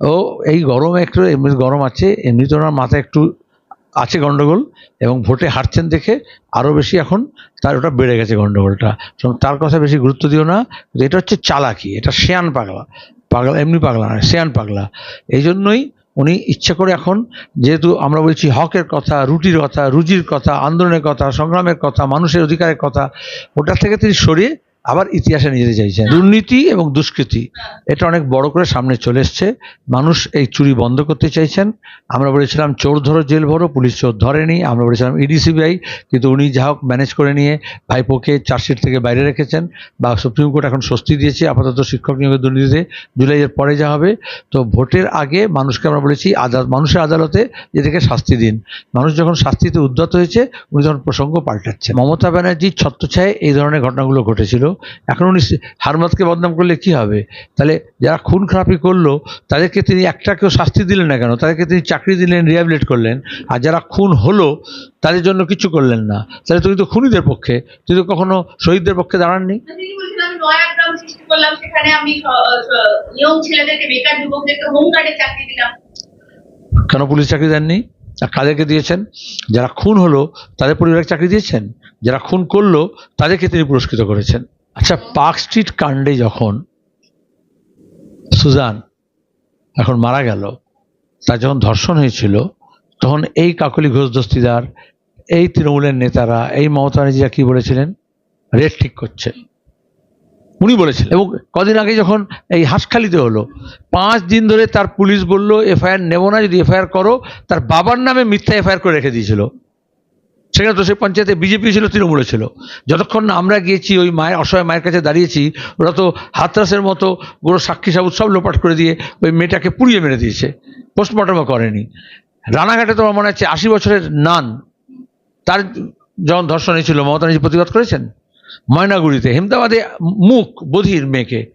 ও, এই গরমে একটু এমনি গরম আছে এমনিতে ওনার মাথায় একটু আছে গন্ডগোল এবং ভোটে হারছেন দেখে আরও বেশি এখন তার ওটা বেড়ে গেছে গন্ডগোলটা। সুতরাং তার কথা বেশি গুরুত্ব দিও না এটা হচ্ছে চালাকি, এটা শেয়ান পাগলা পাগলা, এমনি পাগলা নয় শেয়ান পাগলা। এই জন্যই উনি ইচ্ছে করে এখন যেহেতু আমরা বলছি হকের কথা, রুটির কথা, রুজির কথা, আন্দোলনের কথা, সংগ্রামের কথা, মানুষের অধিকারের কথা ওটা থেকে তিনি সরিয়ে আবার ইতিহাসে যেতে চাইছেন। দুর্নীতি এবং দুষ্কৃতি, এটা অনেক বড় করে সামনে চলে এসছে। মানুষ এই চুরি বন্ধ করতে চাইছেন। আমরা বলেছিলাম, চোর ধরো, জেল ভরো, পুলিশ চোর ধরেনি। আমরা বলেছিলাম, ইডি, সিবিআই। কিন্তু উনি যা হোক ম্যানেজ করে নিয়ে ভাইপোকে চার্জশিট থেকে বাইরে রেখেছেন বা সুপ্রিম কোর্ট এখন স্বস্তি দিয়েছে আপাতত শিক্ষক নিয়োগের দুর্নীতিতে। জুলাইয়ের পরে যা হবে। তো ভোটের আগে মানুষকে আমরা বলেছি আদালত মানুষের আদালতে এদেরকে শাস্তি দিন। মানুষ যখন শাস্তিতে উদ্যত হয়েছে, উনি তখন প্রসঙ্গ পাল্টাচ্ছে মমতা ব্যানার্জির ছত্রছায় এই ধরনের ঘটনাগুলো ঘটেছিল। এখন উনি হারমাতকে বদনাম করলে কি হবে? তাহলে যারা খুন খারাপি করল তাদেরকে তিনি একটাকেও শাস্তি দিলেন না কেন? তাদেরকে তিনি চাকরি দিলেন রিহ্যাবিলিট করলেন। আর যারা খুন হলো তাদের জন্য কিছু করলেন না। তাহলে তুমি তো খুনিদের পক্ষে। তুমি তো কখনো শহীদদের পক্ষে দাঁড়াননি? কেন পুলিশ চাকরি দেননি? আর কাদেরকে দিয়েছেন? যারা খুন হলো তাদের পরিবারকে চাকরি দিয়েছেন? যারা খুন করল তাদেরকে তিনি পুরস্কৃত করেছেন। আচ্ছা পার্ক স্ট্রিট কাণ্ডে যখন সুজান এখন মারা গেল তার যখন ধর্ষণ হয়েছিল তখন এই কাকলি ঘোষ দস্তিদার এই তৃণমূলের নেতারা এই মমতা ব্যানার্জিরা কি বলেছিলেন? রেট ঠিক করছে। উনি বলেছিলেন। এবং কদিন আগে যখন এই হাঁসখালিতে হলো পাঁচ দিন ধরে তার পুলিশ বলল এফআইআর নেব না যদি এফআইআর করো। তার বাবার নামে মিথ্যা এফআইআর করে রেখে দিয়েছিল। সেখানে তো সেই পঞ্চায়েতে বিজেপি ছিল, তৃণমূলে ছিল। যতক্ষণ না আমরা গিয়েছি, ওই মায়ের, অসহায় মায়ের কাছে দাঁড়িয়েছি, ওরা তো হাতরাসের মতো পুরো সাক্ষী সাবুত সব লোপাট করে দিয়ে ওই মেয়েটাকে পুড়িয়ে মেরে দিয়েছে। পোস্টমর্টমও করেনি। রানাঘাটে তো আমার মনে হচ্ছে আশি বছরের নান। তার যখন ধর্ষণ হয়েছিল মমতা ব্যানার্জি প্রতিবাদ করেছেন? ময়নাগুড়িতে, হেমদাবাদে মুখ বধির মেয়েকে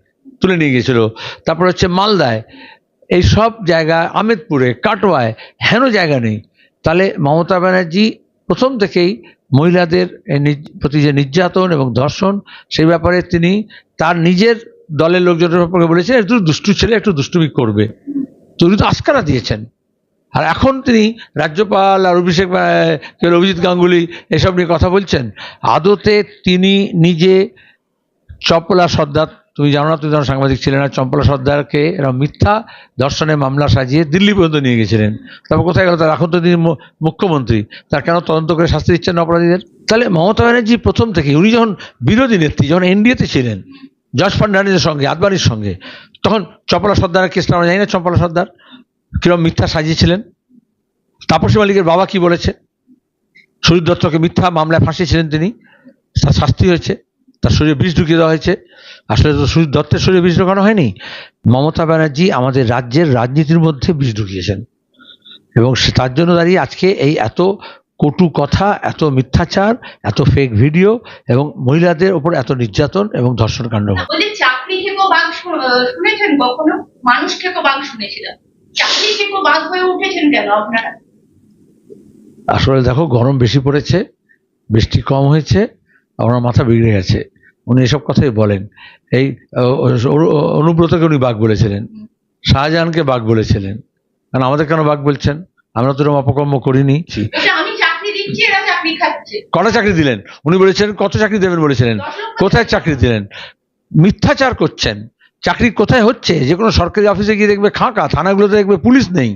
তুলে নিয়ে গিয়েছিল। তারপর হচ্ছে মালদায়। এই সব জায়গা, আমেদপুরে, কাটোয়ায়, হেন জায়গা নেই। তাহলে মমতা ব্যানার্জি প্রথম থেকেই মহিলাদের প্রতি যে নির্যাতন এবং ধর্ষণ, সেই ব্যাপারে তিনি তার নিজের দলের লোকজনের ব্যাপারে বলেছেন একটু দুষ্টু ছেলে, একটু দুষ্টুমি করবে। তো উনি তো আস্কারা দিয়েছেন। আর এখন তিনি রাজ্যপাল আর অভিষেক অভিজিৎ গাঙ্গুলি, এসব নিয়ে কথা বলছেন। আদতে তিনি নিজে চপলা সর্দার তুমি জানো না, তুমি যখন সাংবাদিক ছিলেন না, চম্পলা সর্দারকে এরা মিথ্যা দর্শনে মামলা সাজিয়ে দিল্লি পর্যন্ত নিয়ে গেছিলেন। তারপর কোথায় গেল? তার এখন তো তিনি মুখ্যমন্ত্রী। তার কেন তদন্ত করে শাস্তি দিচ্ছেন না অপরাধীদের? তাহলে মমতা ব্যানার্জি প্রথম থেকে, উনি যখন বিরোধী নেত্রী, যখন এনডিএতে ছিলেন জজ ফান্ডানিদের সঙ্গে, আদবানির সঙ্গে, তখন চম্পলা সর্দারের কেসটা আমরা জানি না, চম্পলা সর্দার কীরকম মিথ্যা সাজিয়েছিলেন? তাপসী মালিকের বাবা কি বলেছে? সুজিত দত্তকে মিথ্যা মামলায় ফাঁসিয়েছিলেন তিনি শাস্তি হয়েছে। তার শরীরে বিষ ঢুকিয়ে দেওয়া হয়েছে। আসলে তো সুজিত দত্তের শরীরে বিষ ঢোকানো হয়নি। মমতা ব্যানার্জি আমাদের রাজ্যের রাজনীতির মধ্যে বিষ ঢুকিয়েছেন। এবং সে তার জন্য দাঁড়িয়ে আজকে এই এত কটু কথা এত মিথ্যাচার এত ফেক ভিডিও এবং মহিলাদের ওপর এত নির্যাতন এবং ধর্ষণ কাণ্ড চাকরি শুনেছেন কখনো? মানুষ শুনেছিলাম। চাকরি হয়ে উঠেছেন কেন আপনারা? আসলে দেখো গরম বেশি পড়েছে বৃষ্টি কম হয়েছে আমার মাথা বিগড়ে গেছে। উনি এসব কথাই বলেন। এই অনুব্রতকে উনি বাঘ বলেছিলেন। শাহজাহানকে বাঘ বলেছিলেন। কারণ আমাদের কেন বাঘ বলছেন? আমরা তো এরকম অপকর্ম করিনি। খাচ্ছে। কটা চাকরি দিলেন? উনি বলেছিলেন কত চাকরি দেবেন বলেছিলেন? কোথায় চাকরি দিলেন? মিথ্যাচার করছেন। চাকরি কোথায় হচ্ছে? যে কোনো সরকারি অফিসে গিয়ে দেখবে খাঁকা থানাগুলোতে দেখবে পুলিশ নেই।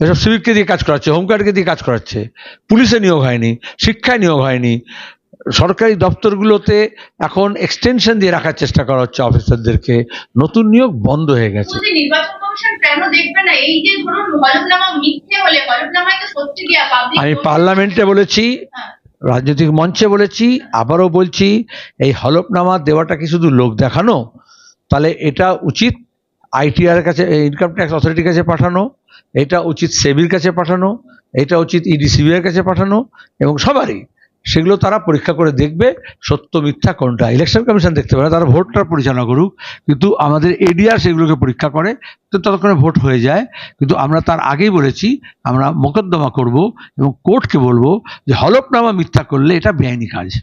এসব সিভিককে দিয়ে কাজ করাচ্ছে হোমগার্ডকে দিয়ে কাজ করাচ্ছে। পুলিশে নিয়োগ হয়নি শিক্ষায় নিয়োগ হয়নি। সরকারি দপ্তরগুলোতে এখন এক্সটেনশন দিয়ে রাখার চেষ্টা করা হচ্ছে অফিসারদেরকে নতুন নিয়োগ বন্ধ হয়ে গেছে। আমি পার্লামেন্টে বলেছি রাজনৈতিক মঞ্চে বলেছি আবারও বলছি এই হলফনামা দেওয়াটা কি শুধু লোক দেখানো? তাহলে এটা উচিত আইটিআর কাছে ইনকাম ট্যাক্স অথরিটির কাছে পাঠানো এটা উচিত সেবির কাছে পাঠানো এটা উচিত ইডি সিবিআইয়ের কাছে পাঠানো এবং সবারই। সেগুলো তারা পরীক্ষা করে দেখবে, সত্য, মিথ্যা কোনটা? ইলেকশন কমিশন দেখতে পারে, তারা ভোটটা পরিচালনা করুক, কিন্তু আমাদের এডিআর সেগুলোকে পরীক্ষা করে, তো ততক্ষণে ভোট হয়ে যায়। কিন্তু আমরা তার আগেই বলেছি, আমরা মোকদ্দমা করব এবং কোর্টকে বলব যে হলফনামা মিথ্যা করলে এটা বেআইনি কাজ।